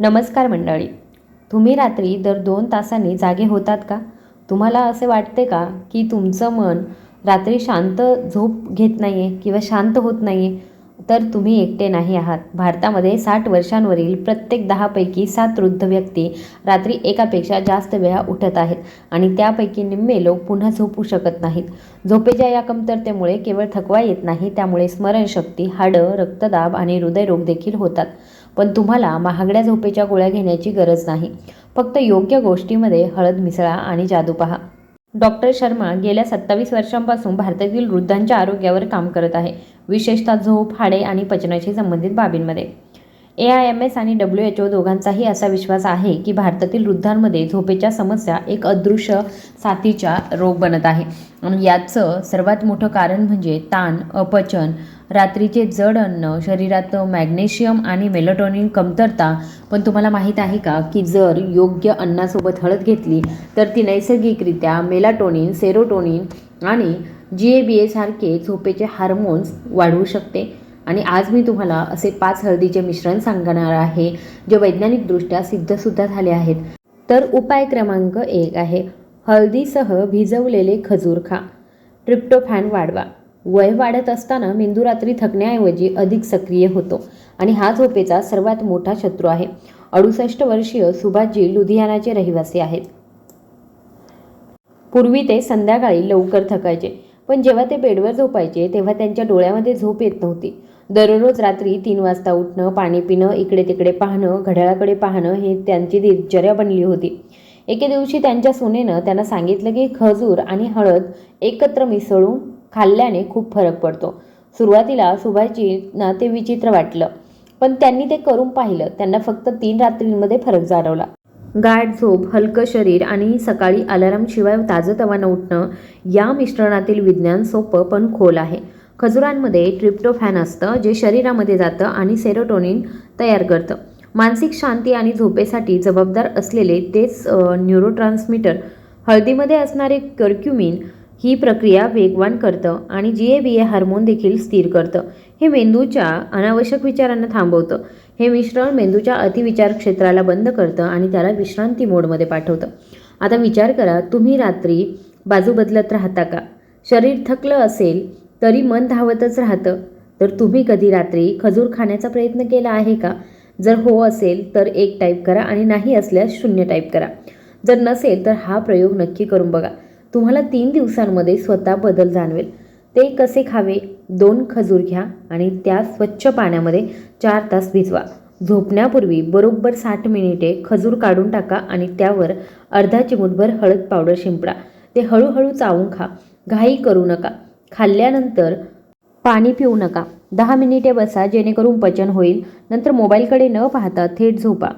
नमस्कार मंडळी. तुम्ही रात्री दर दोन तासांनी जागे होतात का? तुम्हाला असे वाटते का की तुमचं मन रात्री शांत झोप घेत नाही आहे किंवा शांत होत नाही आहे तर तुम्ही एकटे नाही आहात. भारतामध्ये साठ वर्षांवरील प्रत्येक दहापैकी सात वृद्ध व्यक्ती रात्री एकापेक्षा जास्त वेळा उठत आहेत आणि त्यापैकी निम्मे लोक पुन्हा झोपू शकत नाहीत. झोपेच्या या कमतरतेमुळे केवळ थकवा येत नाही त्यामुळे स्मरणशक्ती हाडं रक्तदाब आणि हृदयरोग देखील होतात. पण तुम्हाला महागड्या झोपेच्या गोळ्या घेण्याची गरज नाही. फक्त योग्य गोष्टीमध्ये हळद मिसळा आणि जादू पहा. डॉक्टर शर्मा गेल्या सत्तावीस वर्षांपासून भारतातील वृद्धांच्या आरोग्यावर काम करत आहे. विशेषतः झोप हाडे आणि पचनाशी संबंधित बाबींमध्ये. ए आय एम एस आणि डब्ल्यू एच ओ दोघांचाही असा विश्वास आहे की भारतातील वृद्धांमध्ये झोपेच्या समस्या एक अदृश्य साथीच्या रोग बनत आहे. आणि याचं सर्वात मोठं कारण म्हणजे ताण अपचन रात्रीचे जड अन्न शरीरात मॅग्नेशियम आणि मेलोटोनिन कमतरता पण तुम्हाला माहीत आहे का की जर योग्य अन्नासोबत हळद घेतली तर ती नैसर्गिकरित्या मेलाटोनिन सेरोटोनिन आणि जी ए बी एसारखे झोपेचे हार्मोन्स वाढवू शकते. आणि आज मी तुम्हाला असे पाच हळदीचे मिश्रण सांगणार आहे जे वैज्ञानिकदृष्ट्या सिद्धसुद्धा झाले आहेत. तर उपाय क्रमांक एक आहे हळदीसह भिजवलेले खजूर खा. ट्रिप्टोफॅन वाढवा. वय वाढत असताना मेंदू रात्री थकण्याऐवजी अधिक सक्रिय होतो. आणि हा झोपेचा सर्वात मोठा शत्रू आहे. अडुसष्ट वर्षीय सुभाषजी लुधियानाचे रहिवासी आहेत. पूर्वी ते संध्याकाळी लवकर थकायचे. पण जेव्हा ते बेडवर झोपायचे तेव्हा त्यांच्या डोळ्यामध्ये झोप येत नव्हती. दररोज रात्री तीन वाजता उठणं पाणी पिणं इकडे तिकडे पाहणं घड्याळाकडे पाहणं हे त्यांची दिनचर्या बनली होती. एके दिवशी त्यांच्या सुनेनं त्यांना सांगितलं की खजूर आणि हळद एकत्र मिसळून खाल्ल्याने खूप फरक पडतो. सुरुवातीला सुभाषजींना ते विचित्र वाटलं पण त्यांनी ते करून पाहिलं. त्यांना फक्त तीन रात्रींमध्ये फरक जाणवला. गाठ झोप हलकं शरीर आणि सकाळी अलारामशिवाय ताजंतवानं उठणं या मिश्रणातील विज्ञान सोपं पण खोल आहे. खजुरांमध्ये ट्रिप्टोफॅन असतं जे शरीरामध्ये जातं आणि सेरोटोनिन तयार करतं. मानसिक शांती आणि झोपेसाठी जबाबदार असलेले तेच न्यूरोट्रान्समीटर. हळदीमध्ये असणारे कर्क्युमिन ही प्रक्रिया वेगवान करतं आणि जी ए बी ए हार्मोन देखील स्थिर करतं. हे मेंदूच्या अनावश्यक विचारांना थांबवतं. हे मिश्रण मेंदूच्या अतिविचार क्षेत्राला बंद करतं आणि त्याला विश्रांती मोडमध्ये पाठवतं. आता विचार करा तुम्ही रात्री बाजू बदलत राहता का? शरीर थकलं असेल तरी मन धावतच राहतं. तर तुम्ही कधी रात्री खजूर खाण्याचा प्रयत्न केला आहे का? जर हो असेल तर एक टाईप करा आणि नाही असल्यास शून्य टाईप करा. जर नसेल तर हा प्रयोग नक्की करून बघा. तुम्हाला तीन दिवसांमध्ये स्वतः बदल जाणवेल. ते कसे खावे? दोन खजूर घ्या आणि त्या स्वच्छ पाण्यामध्ये चार तास भिजवा. झोपण्यापूर्वी बरोबर साठ मिनिटे खजूर काढून टाका आणि त्यावर अर्धा चिमूटभर हळद पावडर शिंपडा. ते हळूहळू चावून खा. घाई करू नका. खाल्ल्यानंतर पाणी पिऊ नका. दहा मिनिटे बसा जेणेकरून पचन होईल. नंतर मोबाईलकडे न पाहता थेट झोपा.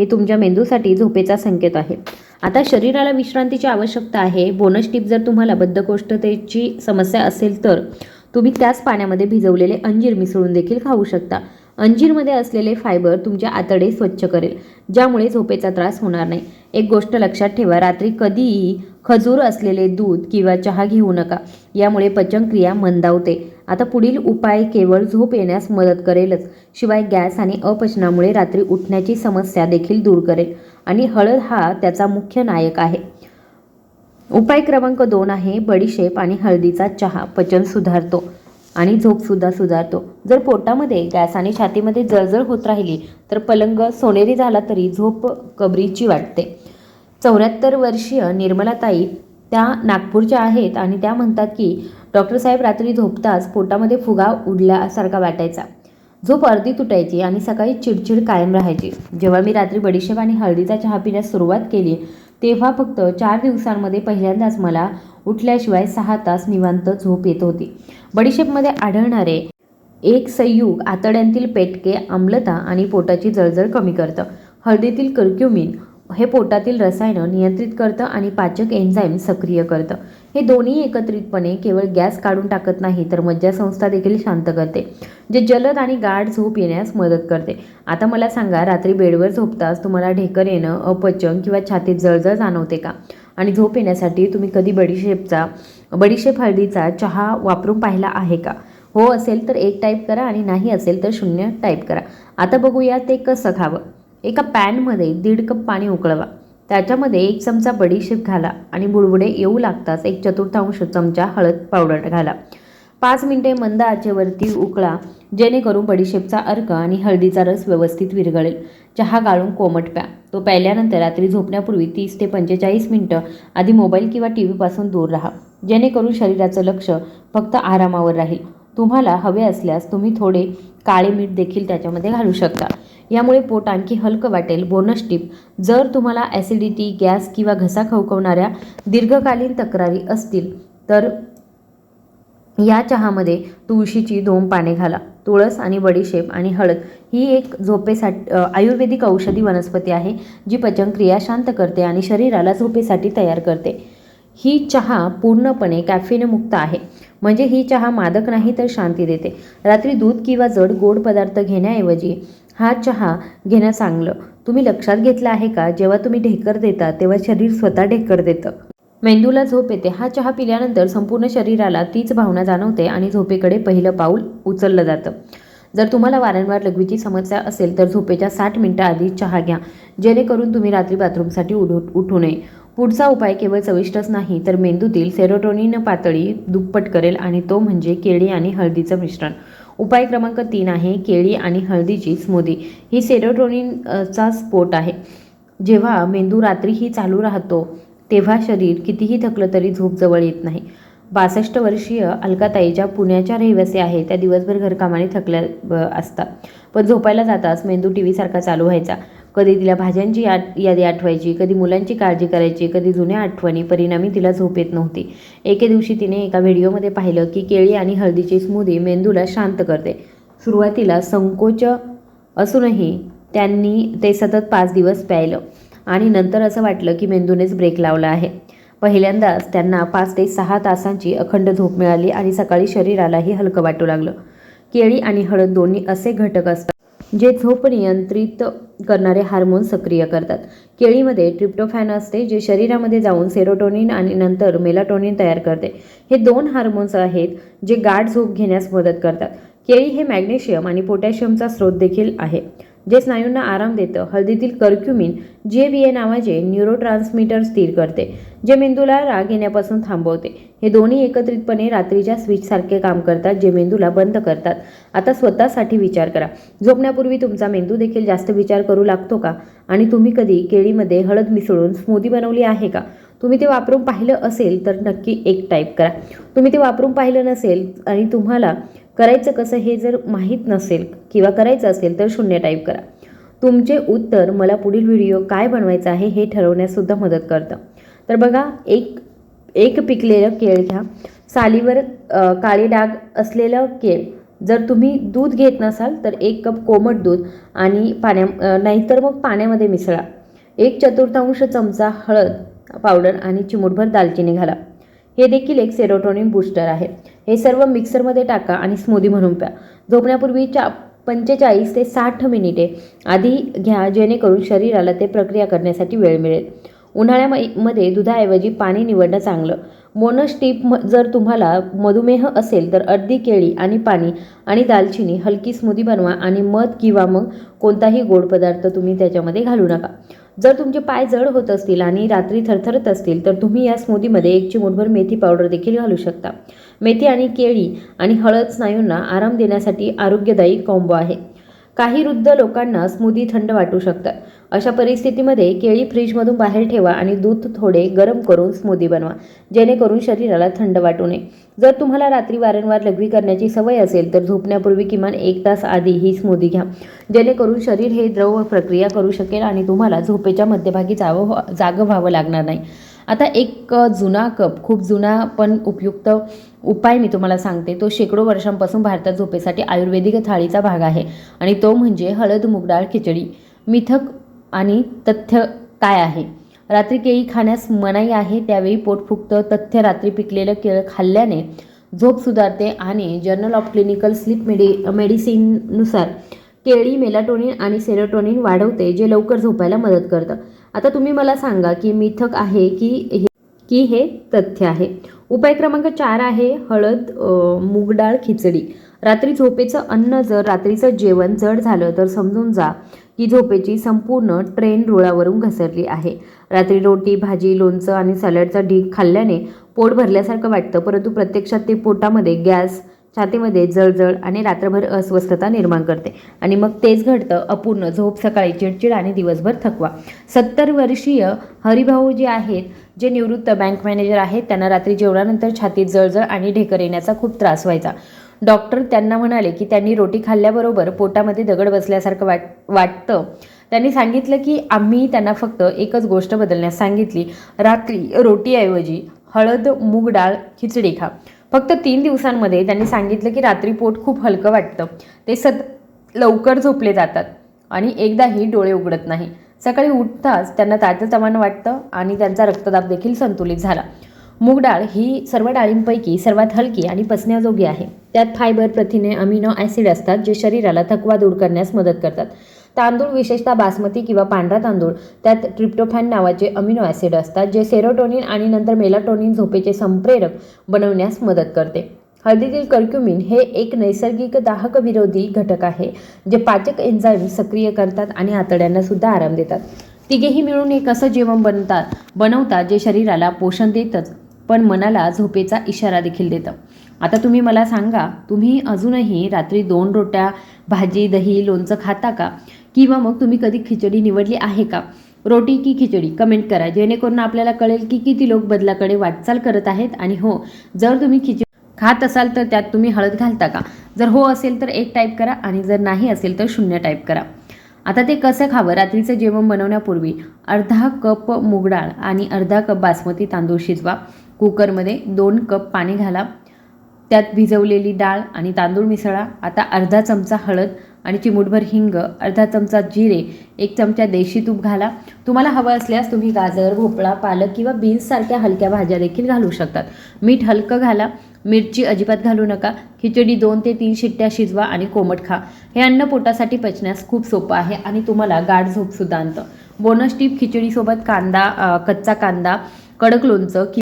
हे तुमच्या मेंदूसाठी झोपेचा संकेत आहे. आता शरीराला विश्रांतीची आवश्यकता आहे. बोनस टिप जर तुम्हाला बद्धकोष्ठतेची समस्या असेल तर तुम्ही त्याच पाण्यामध्ये भिजवलेले अंजीर मिसळून देखील खाऊ शकता. अंजीरमध्ये असलेले फायबर तुमचे आतडे स्वच्छ करेल ज्यामुळे झोपेचा त्रास होणार नाही. एक गोष्ट लक्षात ठेवा रात्री कधीही खजूर असलेले दूध किंवा चहा घेऊ नका. यामुळे पचनक्रिया मंदावते. आता पुढील उपाय केवळ झोप येण्यास मदत करेलच. शिवाय गॅस आणि अपचनामुळे रात्री उठण्याची समस्या देखील दूर करेल आणि हळद हा त्याचा मुख्य नायक आहे. उपाय क्रमांक दोन आहे बडीशेप आणि हळदीचा चहा. पचन सुधारतो आणि झोपसुद्धा सुधारतो. जर पोटामध्ये गॅस आणि छातीमध्ये जळजळ होत राहिली तर पलंग सोनेरी झाला तरी झोप कबरीची वाटते. चौऱ्याहत्तर वर्षीय निर्मलाताई त्या नागपूरच्या आहेत आणि त्या म्हणतात की डॉक्टर साहेब रात्री झोपताच पोटामध्ये फुगा उडल्यासारखा वाटायचा. झोप अर्धी तुटायची आणि सकाळी चिडचिड कायम राहायची. जेव्हा मी रात्री बडीशेप आणि हळदीचा चहा पिण्यास सुरुवात केली तेव्हा फक्त चार दिवसांमध्ये पहिल्यांदाच मला उठल्याशिवाय सहा तास निवांत झोप येत होती. बडीशेपमध्ये आढळणारे एक संयुग आतड्यांतील पेटके आम्लता आणि पोटाची जळजळ कमी करतं. हळदीतील कर्क्युमिन हे पोटातील रसायनं नियंत्रित करतं आणि पाचक एन्झाईम सक्रिय करतं. हे दोन्ही एकत्रितपणे केवळ गॅस काढून टाकत नाही तर मज्जासंस्था देखील शांत करते जे जलद आणि गाढ झोप येण्यास मदत करते. आता मला सांगा रात्री बेडवर झोपताच तुम्हाला ढेकर येणं अपचन किंवा छातीत जळजळ जाणवते का? आणि झोप येण्यासाठी तुम्ही कधी बडीशेपचा बडीशेप हळदीचा चहा वापरून पाहिला आहे का? हो असेल तर एक टाईप करा आणि नाही असेल तर शून्य टाईप करा. आता बघूया ते कसं खावं. एका पॅनमध्ये दीड कप पाणी उकळवा. त्याच्यामध्ये एक चमचा बडीशेप घाला आणि बुडबुडे येऊ लागताच एक चतुर्थांश चमचा हळद पावडर घाला. पाच मिनिटे मंद आचेवरती उकळा जेणेकरून बडीशेपचा अर्क आणि हळदीचा रस व्यवस्थित विरघळेल. चहा गाळून कोमट प्या. तो प्यायल्यानंतर रात्री झोपण्यापूर्वी तीस ते पंचेचाळीस मिनटं आधी मोबाईल किंवा टी व्हीपासून दूर राहा. जेणेकरून शरीराचं लक्ष फक्त आरामावर राहील. तुम्हाला हवे असल्यास तुम्ही थोडे काळे मीठ देखील त्याच्यामध्ये घालू शकता. यामुळे पोट आणखी हलकं वाटेल. बोनस टिप जर तुम्हाला ॲसिडिटी गॅस किंवा घसा खवखवणाऱ्या दीर्घकालीन तक्रारी असतील तर या चहामध्ये तुळशीची दोन पाने घाला. तुळस आणि बडीशेप आणि हळद. ही एक झोपेसाठी आयुर्वेदिक औषधी वनस्पती आहे जी पचनक्रिया शांत करते आणि शरीराला झोपेसाठी तयार करते. ही चहा पूर्णपणे कॅफिनमुक्त आहे. म्हणजे ही चहा मादक नाही तर शांती देते. रात्री दूध किंवा जड गोड पदार्थ घेण्याऐवजी हा चहा घेणं चांगलं. तुम्ही लक्षात घेतलं आहे का? जेव्हा तुम्ही ढेकर देता तेव्हा शरीर स्वतः ढेकर देतं. मेंदूला झोप येते. हा चहा पिल्यानंतर संपूर्ण शरीराला तीच भावना जाणवते आणि झोपेकडे पहिलं पाऊल उचललं जातं. जर तुम्हाला वारंवार लघवीची समस्या असेल तर झोपेच्या साठ मिनिटं आधी चहा घ्या जेणेकरून तुम्ही रात्री बाथरूमसाठी उठू उठू नये. पुढचा उपाय केवळ चविष्टच नाही तर मेंदूतील सेरोटोनिन पातळी दुप्पट करेल आणि तो म्हणजे केळी आणि हळदीचं मिश्रण. उपाय क्रमांक तीन आहे केळी आणि हळदीची स्मूदी ही सेरोटोनिनचा स्फोट आहे. जेव्हा मेंदू रात्रीही चालू राहतो तेव्हा शरीर कितीही थकलं तरी झोप जवळ येत नाही. बासष्ट वर्षीय अलकाताई ज्या पुण्याच्या रहिवासी आहे. त्या दिवसभर घरकामाने थकल्या ब- असतात. पण झोपायला जाताच मेंदू टी व्हीसारखा चालू व्हायचा. कधी तिला भाज्यांची आठ यादी आठवायची कधी मुलांची काळजी करायची कधी जुन्या आठवणी परिणामी तिला झोप येत नव्हती. एके दिवशी तिने एका व्हिडिओमध्ये पाहिलं की केळी आणि हळदीची स्मूदी मेंदूला शांत करते. सुरुवातीला संकोच असूनही त्यांनी ते सतत पाच दिवस प्यायलं आणि नंतर असं वाटलं की मेंदूनेच ब्रेक लावला आहे. पहिल्यांदाच त्यांना पाच ते सहा तासांची अखंड झोप मिळाली आणि सकाळी शरीरालाही हलकं वाटू लागलं. केळी आणि हळद दोन्ही असे घटक असतात जे झोप नियंत्रित करणारे हार्मोन सक्रिय करतात. केळीमध्ये ट्रिप्टोफॅन असते जे शरीरामध्ये जाऊन सेरोटोनिन आणि नंतर मेलाटोनिन तयार करते. हे दोन हार्मोन्स आहेत जे गाढ झोप घेण्यास मदत करतात. केळी हे मॅग्नेशियम आणि पोटॅशियमचा स्रोत देखील आहे. जे स्नायूंना आराम देतं हळदीतील कर्क्युमिन जे बी ए नावाचे न्यूरोट्रान्समीटर स्थिर करते जे मेंदूला राग येण्यापासून थांबवते. हे दोन्ही एकत्रितपणे रात्रीच्या स्विचसारखे काम करतात जे मेंदूला बंद करतात. आता स्वतःसाठी विचार करा. झोपण्यापूर्वी तुमचा मेंदू देखील जास्त विचार करू लागतो का? आणि तुम्ही कधी केळीमध्ये हळद मिसळून स्मूदी बनवली आहे का? तुम्ही ते वापरून पाहिलं असेल तर नक्की एक टाईप करा. तुम्ही ते वापरून पाहिलं नसेल आणि तुम्हाला करायचं कसं हे जर माहीत नसेल किंवा करायचं असेल तर शून्य टाईप करा. तुमचे उत्तर मला पुढील व्हिडिओ काय बनवायचा आहे हे ठरवण्याससुद्धा मदत करतं. तर बघा एक एक पिकलेलं केळ घ्या. सालीवर काळे डाग असलेलं केळ. जर तुम्ही दूध घेत नसाल तर एक कप कोमट दूध आणि पाण्या नाहीतर मग पाण्यामध्ये मिसळा. एक चतुर्थांश चमचा हळद पावडर आणि चिमूटभर दालचिनी घाला. हे देखील एक सेरोटोनिन बूस्टर आहे. हे सर्व मिक्सरमध्ये टाका आणि स्मूदी म्हणून प्या. झोपण्यापूर्वी चा पंचेचाळीस ते साठ मिनिटे आधी घ्या जेणेकरून शरीराला ते प्रक्रिया करण्यासाठी वेळ मिळेल. उन्हाळ्यामध्ये दुधाऐवजी पाणी निवडणं चांगलं. बोनस टीप म जर तुम्हाला मधुमेह असेल तर अर्धी केळी आणि पाणी आणि दालचिनी हलकी स्मूदी बनवा आणि मध किंवा मग कोणताही गोड पदार्थ तुम्ही त्याच्यामध्ये घालू नका. जर तुमचे पाय जड होत असतील आणि रात्री थरथरत असतील तर तुम्ही या स्मूदीमध्ये एक चिमूटभर मेथी पावडर देखील घालू शकता. मेथी आणि केळी आणि हळद स्नायूंना आराम देण्यासाठी आरोग्यदायी कॉम्बो आहे. काही वृद्ध लोकांना स्मूदी थंड वाटू शकतात अशा परिस्थितीमध्ये केळी फ्रीजमधून बाहेर ठेवा आणि दूध थोडे गरम करून स्मूदी बनवा. जेणेकरून शरीराला थंड वाटू नये. जर तुम्हाला रात्री वारंवार लघवी करण्याची सवय असेल तर झोपण्यापूर्वी किमान एक तास आधी ही स्मूदी घ्या. जेणेकरून शरीर हे द्रव प्रक्रिया करू शकेल आणि तुम्हाला झोपेच्या मध्यभागी जावं जागं व्हावं लागणार नाही. आता एक जुना कप खूप जुना पण उपयुक्त उपाय मी तुम्हाला सांगते. तो शेकडो वर्षांपासून भारतात झोपेसाठी आयुर्वेदिक थाळीचा भाग आहे आणि तो म्हणजे हळद मुगडाळ खिचडी. मिथक आणि तथ्य काय आहे? रात्री केळी खाण्यास मनाई आहे त्यावेळी पोट फुगतं तथ्य रात्री पिकलेलं केळं खाल्ल्याने झोप सुधारते आणि जर्नल ऑफ क्लिनिकल स्लीप मेडि मेडिसिननुसार केळी मेलाटोनिन आणि सेरोटोनिन वाढवते जे लवकर झोपायला मदत करतं. आता तुम्ही मला सांगा की मिथक आहे की हे की हे तथ्य आहे. उपाय क्रमांक चार आहे हळद मूगडाळ खिचडी. रात्री झोपेचं अन्न जर रात्रीचं जेवण जड झालं तर समजून जा की झोपेची संपूर्ण ट्रेन रुळावरून घसरली आहे. रात्री रोटी भाजी लोणचं आणि सॅलडचा ढीग खाल्ल्याने पोट भरल्यासारखं वाटतं परंतु प्रत्यक्षात ते पोटामध्ये गॅस छातीमध्ये जळजळ आणि रात्रभर अस्वस्थता निर्माण करते. आणि मग तेच घडतं अपूर्ण झोप सकाळी चिडचिड आणि दिवसभर थकवा. सत्तर वर्षीय हरिभाऊ जे आहेत जे निवृत्त बँक मॅनेजर आहेत त्यांना रात्री जेवणानंतर छातीत जळजळ आणि ढेकर येण्याचा खूप त्रास व्हायचा. डॉक्टर त्यांना म्हणाले की त्यांनी रोटी खाल्ल्याबरोबर पोटामध्ये दगड बसल्यासारखं वाट वाटतं. त्यांनी सांगितलं की आम्ही त्यांना फक्त एकच गोष्ट बदलण्यास सांगितली रात्री रोटीऐवजी हळद मूग डाळ खिचडी खा. फक्त तीन दिवसांमध्ये त्यांनी सांगितलं की रात्री पोट खूप हलकं वाटतं. ते सत लवकर झोपले जातात आणि एकदाही डोळे उघडत नाही. सकाळी उठताच त्यांना ताजतवानं वाटतं आणि त्यांचा रक्तदाब देखील संतुलित झाला. मूग डाळ ही सर्व डाळींपैकी सर्वात हलकी आणि पचण्याजोगी आहे. त्यात फायबर प्रथिने अमिनो ॲसिड असतात जे शरीराला थकवा दूर करण्यास मदत करतात. तांदूळ विशेषतः बासमती किंवा पांढरा तांदूळ त्यात ट्रिप्टोफॅन नावाचे अमिनो ॲसिड असतात जे सेरोटोनिन आणि नंतर मेलाटोनिन झोपेचे संप्रेरक बनवण्यास मदत करते. हळदीतील कर्क्युमिन हे एक नैसर्गिक दाहक विरोधी घटक आहे जे पाचक एन्झाईम सक्रिय करतात आणि आतड्यांना सुद्धा आराम देतात. तिघेही मिळून एक असं जेवण बनतात बनवतात जे शरीराला पोषण देतच पण मनाला झोपेचा इशारा देखील देतं. आता तुम्ही मला सांगा तुम्ही अजूनही रात्री दोन रोट्या भाजी दही लोणचं खाता का? किंवा मग तुम्ही कधी खिचडी निवडली आहे का? रोटी की खिचडी? कमेंट करा. जेणेकरून आपल्याला कळेल की किती लोक बदलाकडे वाटचाल करत आहेत आणि हो जर तुम्ही खिचडी खात असाल तर त्यात तुम्ही हळद घालता का? जर हो असेल तर एक टाईप करा आणि जर नाही असेल तर शून्य टाईप करा. आता ते कसं खावं? रात्रीचं जेवण बनवण्यापूर्वी अर्धा कप मूग डाळ आणि अर्धा कप बासमती तांदूळ शिजवा. कुकरमध्ये दोन कप पाणी घाला. त्यात भिजवलेली डाळ आणि तांदूळ मिसळा आता अर्धा चमचा हळद आणि चिमूटभर हिंग अर्धा चमचा जिरे एक चमचा देशी तूप घाला. तुम्हाला हवं असल्यास तुम्ही गाजर भोपळा पालक किंवा बीन्ससारख्या हलक्या भाज्या देखील घालू शकतात. मीठ हलकं घाला. मिरची अजिबात घालू नका. खिचडी दोन ते तीन शिट्ट्या शिजवा आणि कोमट खा. हे अन्न पोटासाठी पचण्यास खूप सोपं आहे आणि तुम्हाला गाढ झोपसुद्धा आणतं. बोनस टीप खिचडीसोबत कांदा कच्चा कांदा कडक लोणचं कि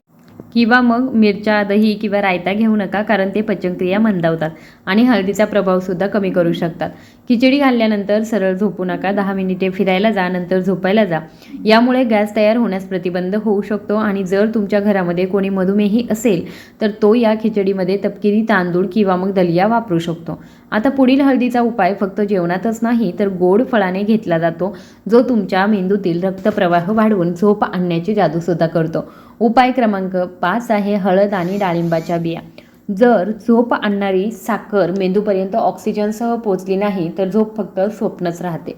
किंवा मग मिरच्या दही किंवा रायता घेऊ नका कारण ते पचनक्रिया मंदावतात आणि हळदीचा प्रभावसुद्धा कमी करू शकतात. खिचडी घातल्यानंतर सरळ झोपू नका दहा मिनिटे फिरायला जा नंतर झोपायला जा. यामुळे गॅस तयार होण्यास प्रतिबंध होऊ शकतो आणि जर तुमच्या घरामध्ये कोणी मधुमेही असेल तर तो या खिचडीमध्ये तपकिरी तांदूळ किंवा मग दलिया वापरू शकतो. आता पुढील हळदीचा उपाय फक्त जेवणातच नाही तर गोड फळाने घेतला जातो जो तुमच्या मेंदूतील रक्तप्रवाह वाढवून झोप आणण्याची जादूसुद्धा करतो. उपाय क्रमांक पाच आहे हळद आणि डाळिंबाच्या बिया. जर झोप आणणारी साखर मेंदूपर्यंत ऑक्सिजनसह पोचली नाही तर झोप फक्त स्वप्नच राहते.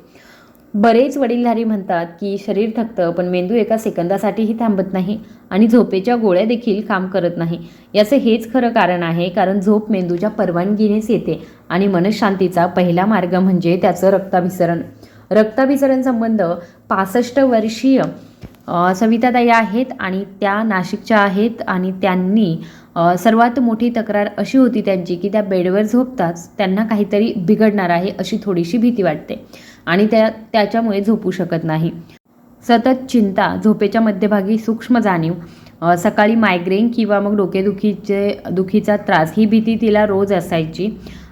बरेच वडीलधारी म्हणतात की शरीर थकतं पण मेंदू एका सेकंदासाठीही थांबत नाही आणि झोपेच्या गोळ्या देखील काम करत नाही. याचं हेच खरं कारण आहे कारण झोप मेंदूच्या परवानगीनेच येते आणि मनशांतीचा पहिला मार्ग म्हणजे त्याचं रक्ताभिसरण. रक्ताभिसरण संबंध पासष्ट वर्षीय सविताताई आहेत आणि त्या नाशिकच्या आहेत आणि त्यांनी सर्वात मोठी तक्रार अशी होती त्यांची की त्या बेडवर झोपताच त्यांना काहीतरी बिघडणार आहे अशी थोडीशी भीती वाटते आणि त्या त्याच्यामुळे झोपू शकत नाही. सतत चिंता झोपेच्या मध्यभागी सूक्ष्म जाणीव सकाळी मायग्रेन किंवा मग डोकेदुखीचे दुखीचा त्रास ही भीती तिला रोज असायची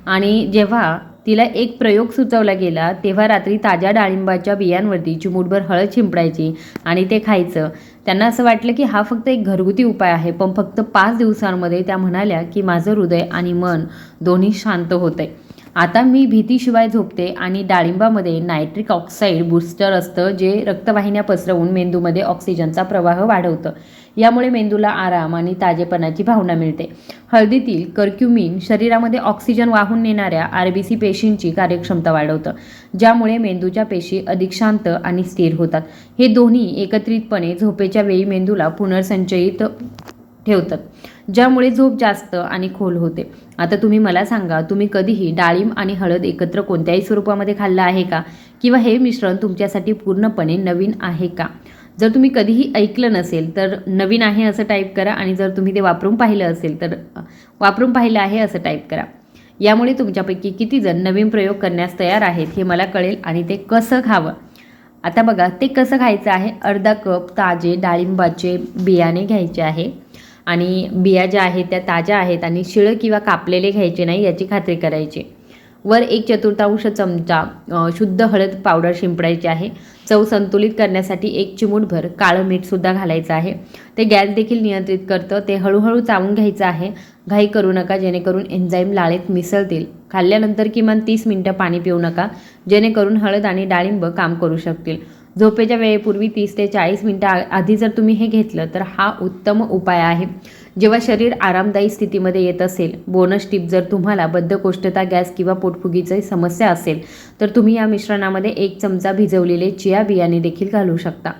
आणि जेव्हा तिला एक प्रयोग सुचवला गेला तेव्हा रात्री ताज्या डाळिंबाच्या बियांवरती चिमूटभर हळद शिंपडायची आणि ते खायचं. त्यांना असं वाटलं की हा फक्त एक घरगुती उपाय आहे पण फक्त पाच दिवसांमध्ये त्या म्हणाल्या की माझं हृदय आणि मन दोन्ही शांत होतंय. आता मी भीतीशिवाय झोपते आणि डाळिंबामध्ये नायट्रिक ऑक्साईड बूस्टर असतं जे रक्तवाहिन्या पसरवून मेंदूमध्ये ऑक्सिजनचा प्रवाह वाढवतं. यामुळे मेंदूला आराम आणि ताजेपणाची भावना मिळते. हळदीतील कर्क्युमिन शरीरामध्ये ऑक्सिजन वाहून नेणाऱ्या आर बी सी पेशींची कार्यक्षमता वाढवतं ज्यामुळे मेंदूच्या पेशी अधिक शांत आणि स्थिर होतात. हे दोन्ही एकत्रितपणे झोपेच्या वेळी मेंदूला पुनर्संचयित ठेवतात ज्यामुळे झोप जास्त आणि खोल होते. आता तुम्ही मला सांगा तुम्ही कधीही डाळिंब आणि हळद एकत्र कोणत्याही स्वरूपामध्ये खाल्लं आहे का? किंवा हे मिश्रण तुमच्यासाठी पूर्णपणे नवीन आहे का? जर तुम्ही कधीही ऐकलं नसेल तर नवीन आहे असं टाईप करा आणि जर तुम्ही ते वापरून पाहिलं असेल तर वापरून पाहिलं आहे असं टाईप करा. यामुळे तुमच्यापैकी किती जण नवीन प्रयोग करण्यास तयार आहेत हे मला कळेल आणि ते कसं खावं? आता बघा ते कसं खायचं आहे? अर्धा कप ताजे डाळिंबाचे बियाणे घ्यायचे आहे आणि बिया ज्या आहेत त्या ताज्या आहेत आणि शिळं किंवा कापलेले घ्यायचे नाही याची खात्री करायची. वर एक चतुर्थांश चमचा शुद्ध हळद पावडर शिंपडायची आहे. चव संतुलित करण्यासाठी एक चिमूटभर काळं मीठसुद्धा घालायचं आहे. ते गॅस देखील नियंत्रित करतं. ते हळूहळू चावून घ्यायचं आहे. घाई करू नका जेणेकरून एन्झाईम लाळेत मिसळतील. खाल्ल्यानंतर किमान तीस मिनटं पाणी पिऊ नका जेणेकरून हळद आणि डाळिंब काम करू शकतील. झोपेच्या वेळेपूर्वी तीस ते चाळीस मिनटं आधी जर तुम्ही हे घेतलं तर हा उत्तम उपाय आहे. जेव्हा शरीर आरामदायी स्थितीमध्ये येत असेल बोनस टिप जर तुम्हाला बद्धकोष्ठता गॅस किंवा पोटफुगीची समस्या असेल तर तुम्ही या मिश्रणामध्ये एक चमचा भिजवलेले चिया बियाणे देखील घालू शकता.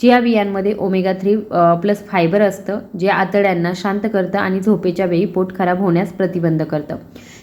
चिया बियांमध्ये ओमेगा थ्री प्लस फायबर असतं जे आतड्यांना शांत करतं आणि झोपेच्या वेळी पोट खराब होण्यास प्रतिबंध करतं.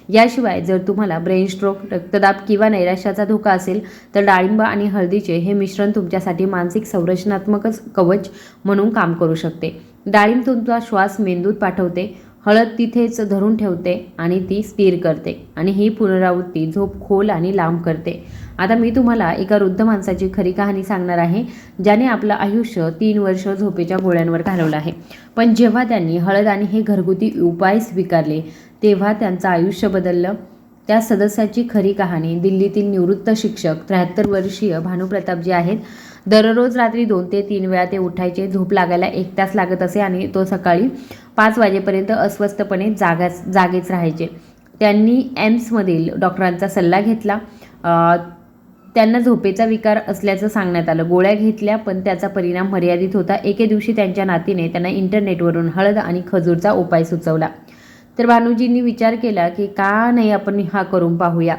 याशिवाय जर तुम्हाला ब्रेन स्ट्रोक रक्तदाब किंवा नैराश्याचा धोका असेल तर डाळिंब आणि हळदीचे हे मिश्रण तुमच्यासाठी मानसिक संरचनात्मकच कवच म्हणून काम करू शकते. डाळिंब तुमचा श्वास मेंदूत पाठवते हळद तिथेच धरून ठेवते आणि ती स्थिर करते आणि ही पुनरावृत्ती झोप खोल आणि लांब करते. आता मी तुम्हाला एका वृद्ध माणसाची खरी कहाणी सांगणार आहे ज्याने आपलं आयुष्य तीन वर्ष झोपेच्या गोळ्यांवर घालवलं आहे. पण जेव्हा त्यांनी हळद आणि हे घरगुती उपाय स्वीकारले तेव्हा त्यांचं आयुष्य बदललं. त्या सदस्याची खरी कहाणी दिल्लीतील निवृत्त शिक्षक त्र्याहत्तर वर्षीय भानुप्रताप जे आहेत. दररोज रात्री दोन ते तीन वेळा ते उठायचे. झोप लागायला एक तास लागत असे आणि तो सकाळी पाच वाजेपर्यंत अस्वस्थपणे जागाच जागेच राहायचे. त्यांनी एम्समधील डॉक्टरांचा सल्ला घेतला. त्यांना झोपेचा विकार असल्याचं सांगण्यात आलं. गोळ्या घेतल्या पण त्याचा परिणाम मर्यादित होता. एके दिवशी त्यांच्या नातीने त्यांना इंटरनेटवरून हळद आणि खजूरचा उपाय सुचवला. तर भानुजींनी विचार केला की का नाही आपण हा करून पाहूया?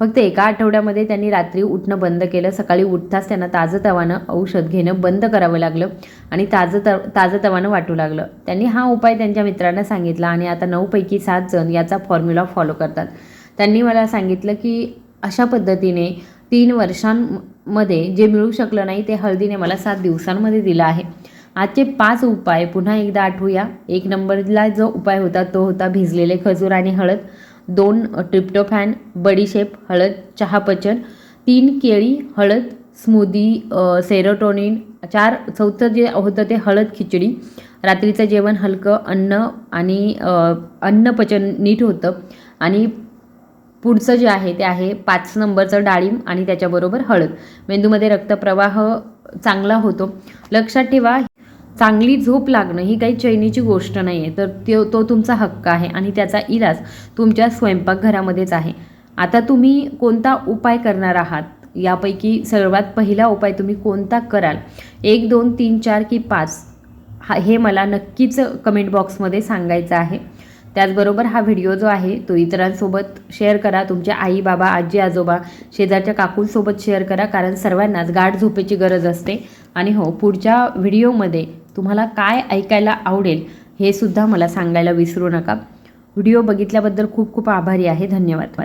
फक्त एका आठवड्यामध्ये त्यांनी रात्री उठणं बंद केलं. सकाळी उठताच त्यांना ताजंतवानं औषध घेणं बंद करावं लागलं आणि ताजं त ताजंतवानं वाटू लागलं. त्यांनी हा उपाय त्यांच्या मित्रांना सांगितला आणि आता नऊपैकी सात जण याचा फॉर्म्युला फॉलो करतात. त्यांनी मला सांगितलं की अशा पद्धतीने तीन वर्षांमध्ये जे मिळू शकलं नाही ते हळदीने मला सात दिवसांमध्ये दिलं आहे. आजचे पाच उपाय पुन्हा एकदा आठवूया. एक नंबरला जो उपाय होता तो होता भिजलेले खजूर आणि हळद. दोन ट्रिप्टोफॅन बडीशेप हळद चहापचन तीन केळी हळद स्मूदी सेरोटोनिन चार चौथं जे होतं ते हळद खिचडी रात्रीचं जेवण हलकं अन्न आणि अन्नपचन अन्न पचन नीट होतं आणि पुढचं जे आहे ते आहे पाच नंबरचं डाळिंब आणि त्याच्याबरोबर हळद. मेंदूमध्ये रक्तप्रवाह चांगला होतो. लक्षात ठेवा चांगली झोप लागणं ही काही चैनीची गोष्ट नाही आहे तर तो तो तुमचा हक्क आहे आणि त्याचा इलाज तुमच्या स्वयंपाकघरामध्येच आहे. आता तुम्ही कोणता उपाय करणार आहात? यापैकी सर्वात पहिला उपाय तुम्ही कोणता कराल? एक दोन तीन चार की पाच? हा हे मला नक्कीच कमेंट बॉक्समध्ये सांगायचं आहे. त्याचबरोबर हा व्हिडिओ जो आहे तो इतरांसोबत शेअर करा. तुमच्या आई बाबा आजी आजोबा शेजारच्या काकूंसोबत शेअर करा. कारण सर्वांनाच गाठ झोपेची गरज असते. आणि हो पुढच्या व्हिडिओमध्ये तुम्हाला काय ऐकायला आवडेल हे सुद्धा मला सांगायला विसरू नका. व्हिडिओ बघितल्याबद्दल खूप खूप आभारी आहे. धन्यवाद.